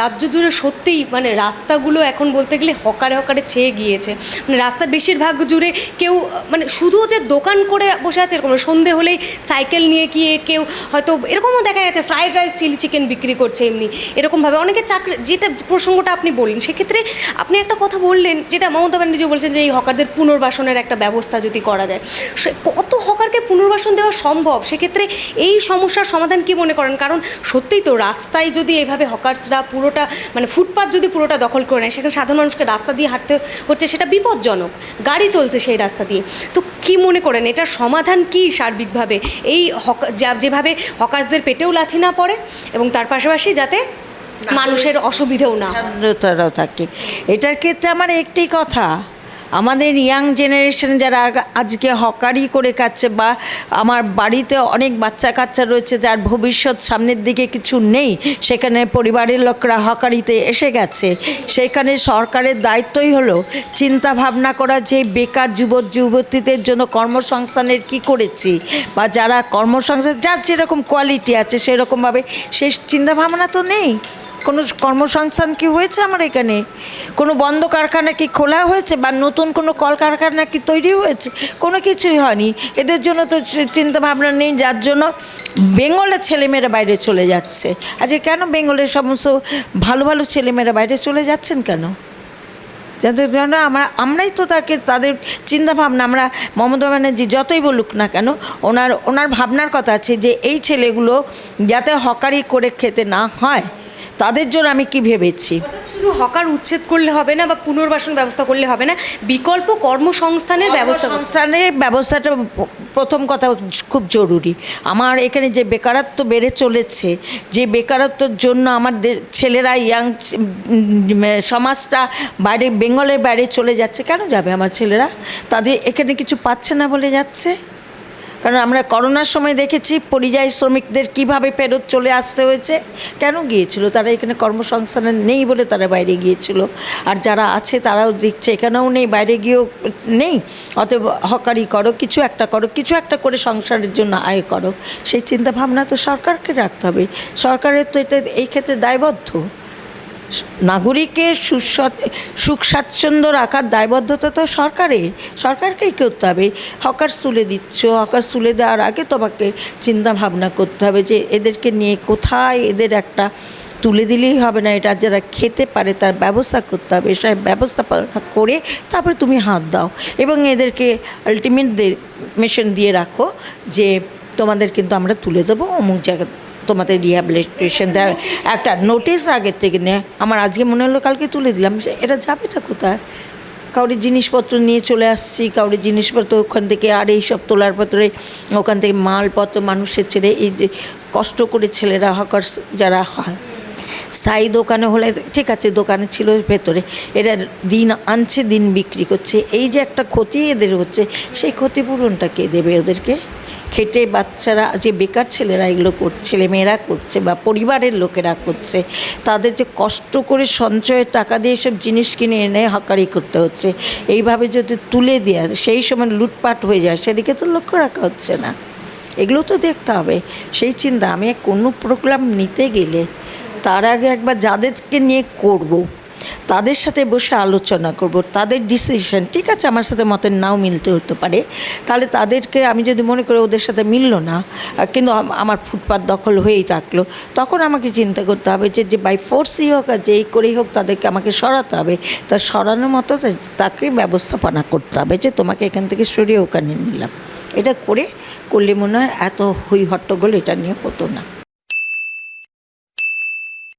রাজ্য জুড়ে সত্যিই মানে রাস্তাগুলো এখন বলতে গেলে হকারে হকারে ছেয়ে গিয়েছে। মানে রাস্তার বেশিরভাগ জুড়ে কেউ মানে শুধু যে দোকান করে বসে আছে এরকম সন্ধে হলেই সাইকেল নিয়ে গিয়ে কেউ হয়তো, এরকমও দেখা গেছে, ফ্রাইড রাইস, চিলি চিকেন বিক্রি করছে এমনি। এরকমভাবে অনেকে চাকরি, যেটা প্রসঙ্গটা আপনি বললেন, সেক্ষেত্রে আপনি একটা কথা বললেন, যেটা মমতা ব্যানার্জি বলছেন যে এই হকারদের পুনর্বাসনের একটা ব্যবস্থা যদি করা যায়। কত হকারকে পুনর্বাসন দেওয়া সম্ভব? সেক্ষেত্রে এই সমস্যার সমাধান কি মনে করেন? কারণ সত্যিই তো রাস্তায় যদি এভাবে হকার্সরা পুরোটা মানে ফুটপাথ যদি পুরোটা দখল করে নেয় সেখানে সাধারণ মানুষকে রাস্তা দিয়ে হাঁটতে হচ্ছে সেটা বিপজ্জনক। গাড়ি চলছে সেই রাস্তা দিয়ে। তো কি মনে করেন এটার সমাধান কি সার্বিকভাবে? এই হক যেভাবে হকার্সদের পেটেও লাথি না পড়ে এবং তার পাশাপাশি যাতে মানুষের অসুবিধেও না। থাকে। এটার ক্ষেত্রে আমার একটি কথা আমাদের ইয়াং জেনারেশন যারা আজকে হকারি করে খাচ্ছে বা আমার বাড়িতে অনেক বাচ্চা কাচ্চা রয়েছে যার ভবিষ্যৎ সামনের দিকে কিছু নেই, সেখানে পরিবারের লোকরা হকারিতে এসে গেছে। সেখানে সরকারের দায়িত্বই হলো চিন্তা ভাবনা করা যে বেকার যুবক, যুবতীদের জন্য কর্মসংস্থানের কি করেছি বা যারা কর্মসংস্থান, যার যেরকম কোয়ালিটি আছে সেরকমভাবে সেই চিন্তা ভাবনা তো নেই। কোনো কর্মসংস্থান কি হয়েছে আমার এখানে? কোনো বন্ধ কারখানা কি খোলা হয়েছে বা নতুন কোনো কলকারখানা কি তৈরি হয়েছে? কোনো কিছুই হয়নি। এদের জন্য তো চি- চিন্তা ভাবনা নেই, যার জন্য বেঙ্গলের ছেলেমেয়েরা বাইরে চলে যাচ্ছে। আজকে কেন বেঙ্গলের সমস্ত ভালো ভালো ছেলেমেয়েরা বাইরে চলে যাচ্ছেন কেন? যাদের জন্য আমরা, আমরাই তো তাকে, তাদের চিন্তা ভাবনা আমরা মমতা ব্যানার্জি যতই বলুক না কেন, ওনার ওনার ভাবনার কথা আছে যে এই ছেলেগুলো যাতে হকারি করে খেতে না হয় তাদের জন্য আমি কি ভেবেছি? শুধু হকার উচ্ছেদ করলে হবে না বা পুনর্বাসন ব্যবস্থা করলে হবে না বিকল্প কর্মসংস্থানের ব্যবস্থা সংস্থানের ব্যবস্থাটা প্রথম কথা খুব জরুরি। আমার এখানে যে বেকারত্ব বেড়ে চলেছে যে বেকারত্বর জন্য আমার ছেলেরা ইয়াং সমাজটা বাইরে বেঙ্গলের বাইরে চলে যাচ্ছে কেন যাবে আমার ছেলেরা? তাদের এখানে কিছু পাচ্ছে না বলে যাচ্ছে? কারণ আমরা করোনার সময় দেখেছি পরিযায়ী শ্রমিকদের কীভাবে ফেরত চলে আসতে হয়েছে, কেন গিয়েছিল, তারা এখানে কর্মসংস্থান নেই বলে তারা বাইরে গিয়েছিল, আর যারা আছে তারাও দেখছে, এখানেও নেই, বাইরে গিয়েও নেই, অতএব হকারি করো, কিছু একটা করো, কিছু একটা করে সংসারের জন্য আয় করো, সেই চিন্তা ভাবনা তো সরকারকে রাখতে হবে, সরকারের তো এটা এই ক্ষেত্রে দায়বদ্ধ। নাগরিকের সুখ স্বাচ্ছন্দ্য রাখার দায়বদ্ধতা তো সরকারের সরকারকেই করতে হবে। হকার্স তুলে দিচ্ছ হকার্স তুলে দেওয়ার আগে তোমাকে চিন্তা ভাবনা করতে হবে যে এদেরকে নিয়ে কোথায় এদের একটা তুলে দিলেই হবে না, এটা যারা খেতে পারে তার ব্যবস্থা করতে হবে সব ব্যবস্থাপনা করে তারপরে তুমি হাত দাও। এবং এদেরকে আলটিমেট মিশন দিয়ে রাখো যে তোমাদের কিন্তু আমরা তুলে দেবো, অমুক জায়গা তোমাদের রিহ্যাবিলিটেশন দেওয়ার একটা নোটিশ আগের থেকে নেয় আমার আজকে মনে হলো কালকে তুলে দিলাম। এটা যাবেটা কোথায়? কাউরি জিনিসপত্র নিয়ে চলে আসছি, কাউরি জিনিসপত্র ওখান থেকে আর এই সব তোলার পত্রে, ওখান থেকে মালপত্র মানুষের ছেড়ে, এই যে কষ্ট করে ছেলেরা হকার্স যারা হয়, স্থায়ী দোকানে হলে ঠিক আছে, দোকানে ছিল ভেতরে, এরা দিন আনছে, দিন বিক্রি করছে। এই যে একটা ক্ষতি এদের হচ্ছে, সেই ক্ষতিপূরণটা কে দেবে ওদেরকে? খেটে বাচ্চারা, যে বেকার ছেলেরা এগুলো করছে, ছেলেমেয়েরা করছে বা পরিবারের লোকেরা করছে, তাদের যে কষ্ট করে সঞ্চয়ের টাকা দিয়ে সব জিনিস কিনে এনে হকারি করতে হচ্ছে, এইভাবে যদি তুলে দেওয়া সেই সময় লুটপাট হয়ে যায়, সেদিকে তো লক্ষ্য রাখা হচ্ছে না এগুলো তো দেখতে হবে সেই চিন্তা, আমি কোনো প্রোগ্রাম নিতে গেলে তার আগে একবার যাদেরকে নিয়ে করব। তাদের সাথে বসে আলোচনা করব, তাদের ডিসিশন ঠিক আছে, আমার সাথে মতের নাও মিলতে হতে পারে, তাহলে তাদেরকে আমি যদি মনে করি ওদের সাথে মিললো না কিন্তু আমার ফুটপাত দখল হয়েই থাকল, তখন আমাকে চিন্তা করতে হবে যে যে বাই ফোর্সই হোক আর যেই করেই হোক তাদেরকে আমাকে সরাতে হবে, তা সরানোর মতো তাকে ব্যবস্থাপনা করতে হবে যে, তোমাকে এখান থেকে সরিয়ে ওখানে নিলাম। এটা করে করলে মনে হয় এত হই হট্টগোল এটা নিয়ে হতো না।